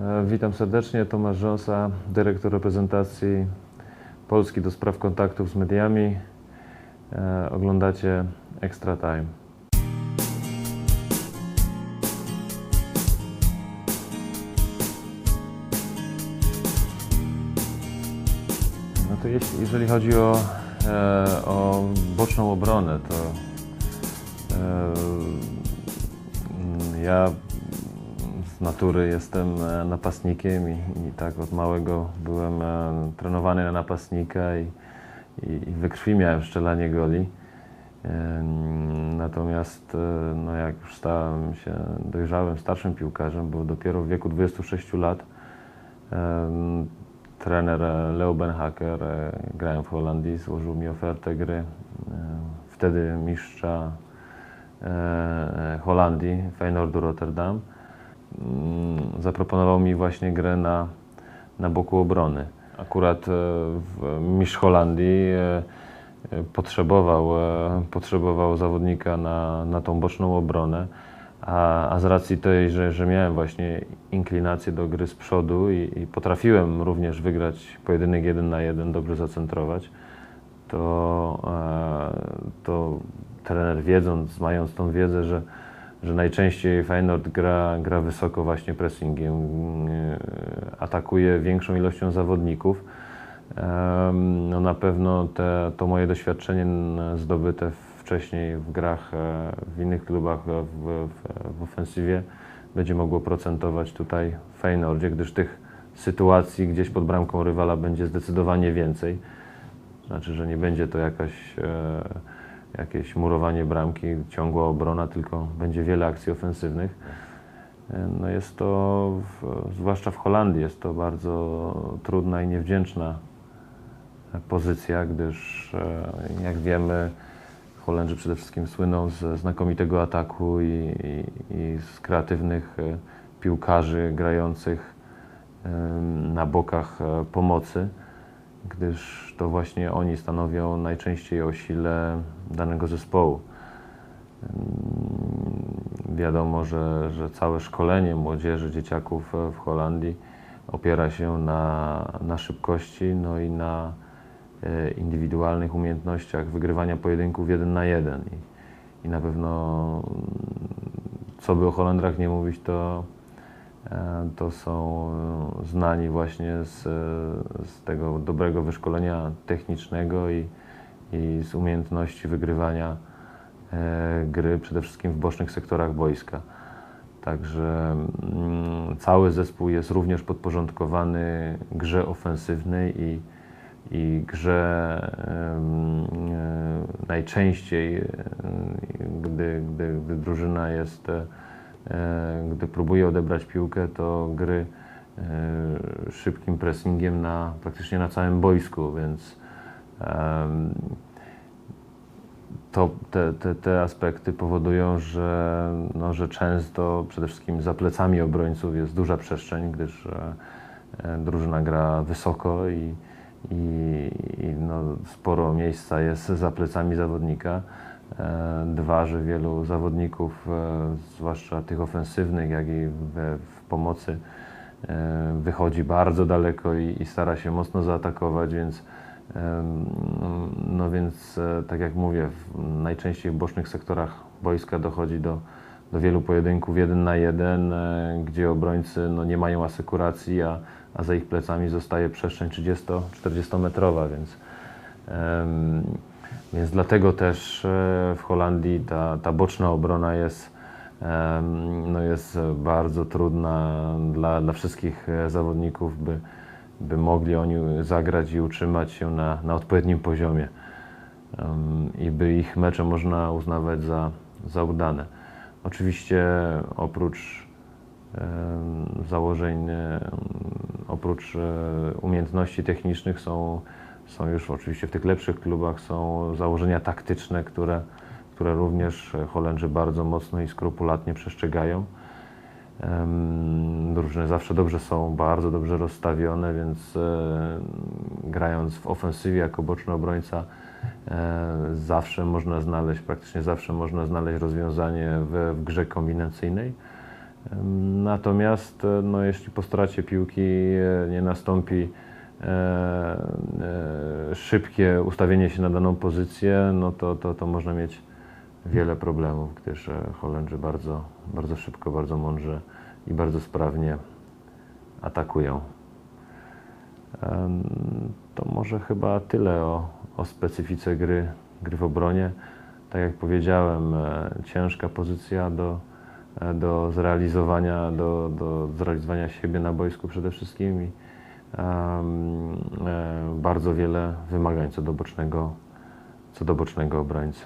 E, Witam serdecznie, Tomasz Rząsa, dyrektor reprezentacji Polski do spraw kontaktów z mediami. E, Oglądacie Extra Time. No to jeśli, jeżeli chodzi o, e, o boczną obronę, to ja z natury jestem e, napastnikiem i, i tak od małego byłem e, trenowany na napastnika i, i, i we krwi miałem strzelanie goli. Em, Natomiast e, no jak już stałem się dojrzałym, starszym piłkarzem, bo dopiero w wieku 26 lat trener e, Leo Benhaker, e, grałem w Holandii, złożył mi ofertę gry. e, Wtedy mistrza e, e, Holandii, Feyenoordu Rotterdam. Mm, Zaproponował mi właśnie grę na, na boku obrony. Akurat e, w- mistrz Holandii e, e, potrzebował, potrzebował zawodnika na, na tą boczną obronę, a, a z racji tej, że, że miałem właśnie inklinację do gry z przodu i, i potrafiłem również wygrać pojedynek jeden na jeden, dobrze zacentrować, to, to trener wiedząc, mając tą wiedzę, że, że najczęściej Feyenoord gra, gra wysoko właśnie pressingiem, e, atakuje większą ilością zawodników, no na pewno te, to moje doświadczenie zdobyte wcześniej w grach e, w innych klubach e, w, w, w ofensywie będzie mogło procentować tutaj w Feyenoordzie, gdyż tych sytuacji gdzieś pod bramką rywala będzie zdecydowanie więcej. Znaczy, że nie będzie to jakaś, e, jakieś murowanie bramki, ciągła obrona, tylko będzie wiele akcji ofensywnych. No jest to, w, zwłaszcza w Holandii, jest to bardzo trudna i niewdzięczna pozycja, gdyż e, jak wiemy, Holendrzy przede wszystkim słyną ze znakomitego ataku i, i, i z kreatywnych e, piłkarzy grających na bokach e, pomocy, gdyż to właśnie oni stanowią najczęściej o sile danego zespołu. Em, Wiadomo, że, że całe szkolenie młodzieży, dzieciaków e, w Holandii opiera się na, na szybkości, no i na e, indywidualnych umiejętnościach wygrywania pojedynków jeden na jeden. I, i na pewno, mm, co by o Holendrach nie mówić, to, to są e, znani właśnie z, e, z tego dobrego wyszkolenia technicznego i, i z umiejętności wygrywania e, gry, przede wszystkim w bocznych sektorach boiska. Także mm, cały zespół jest również podporządkowany grze ofensywnej i, i grze e, najczęściej, e, gdy, gdy, gdy drużyna jest, e, gdy próbuje odebrać piłkę, to gry e, szybkim pressingiem na, praktycznie na całym boisku, więc to, te, te, te aspekty powodują, że, no, że często przede wszystkim za plecami obrońców jest duża przestrzeń, gdyż e, e, drużyna gra wysoko i, i, i no, sporo miejsca jest za plecami zawodnika. E, Dwa, że wielu zawodników, e, zwłaszcza tych ofensywnych, jak i w pomocy, e, wychodzi bardzo daleko i, stara się mocno zaatakować, więc No więc, tak jak mówię, najczęściej w bocznych sektorach boiska dochodzi do, do wielu pojedynków jeden na jeden, gdzie obrońcy no, nie mają asekuracji, a, a za ich plecami zostaje przestrzeń 30-40 metrowa, więc, więc dlatego też e, w Holandii ta, ta boczna obrona jest, em, no, jest bardzo trudna dla, dla wszystkich e, zawodników, by, by mogli oni zagrać i utrzymać się na, na odpowiednim poziomie i by ich mecze można uznawać za, za udane. Oczywiście oprócz założeń, oprócz e, umiejętności technicznych są, są już oczywiście w tych lepszych klubach są założenia taktyczne, które, które również Holendrzy bardzo mocno i skrupulatnie przestrzegają. Drużyny zawsze dobrze są, bardzo dobrze rozstawione, więc e, grając w ofensywie jako boczny obrońca e, zawsze można znaleźć, praktycznie zawsze można znaleźć rozwiązanie w, w grze kombinacyjnej. Natomiast e, no, jeśli po stracie piłki nie nastąpi szybkie ustawienie się na daną pozycję, no to, to, to można mieć wiele problemów, gdyż e, Holendrzy bardzo, bardzo szybko, bardzo mądrze i bardzo sprawnie atakują. To może chyba tyle o, o specyfice gry, gry w obronie. Tak jak powiedziałem, e, ciężka pozycja do, e, do zrealizowania, do, do zrealizowania siebie na boisku przede wszystkim i bardzo wiele wymagań co do bocznego, co do bocznego obrońcy.